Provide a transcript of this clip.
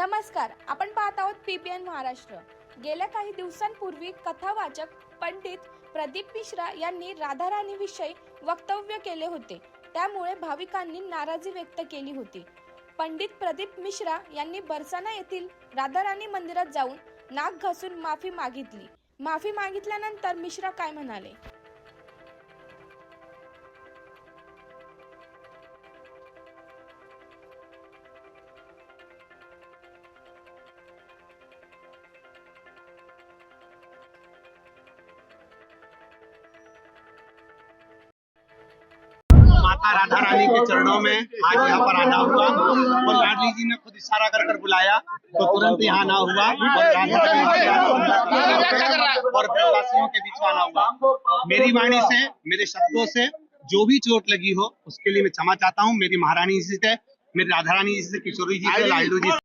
नमस्कार आपण पाहत आहोत पीबीएन महाराष्ट्र. गेल्या काही दिवसांपूर्वी कथावाचक पंडित प्रदीप मिश्रा यांनी राधाराणीविषयी वक्तव्य केले होते. त्यामुळे भाविकांनी नाराजी व्यक्त केली होती. पंडित प्रदीप मिश्रा यांनी बरसाना येथील राधाराणी मंदिरात जाऊन नाक घासून माफी मागितली. माफी मागितल्यानंतर मिश्रा काय म्हणाले? माता राधा रानी के चरणों में आज यहाँ पर आना हुआ। और लाडली जी ने खुद इशारा कर कर बुलाया तो तुरंत यहाँ आना हुआ। और राधा रानी और ब्रजवासियों के बीच आना हुआ। मेरी वाणी से मेरे शब्दों से जो भी चोट लगी हो उसके लिए मैं क्षमा चाहता हूँ। मेरी महारानी जी से मेरी राधा रानी जी से किशोरी जी से लालू जी से।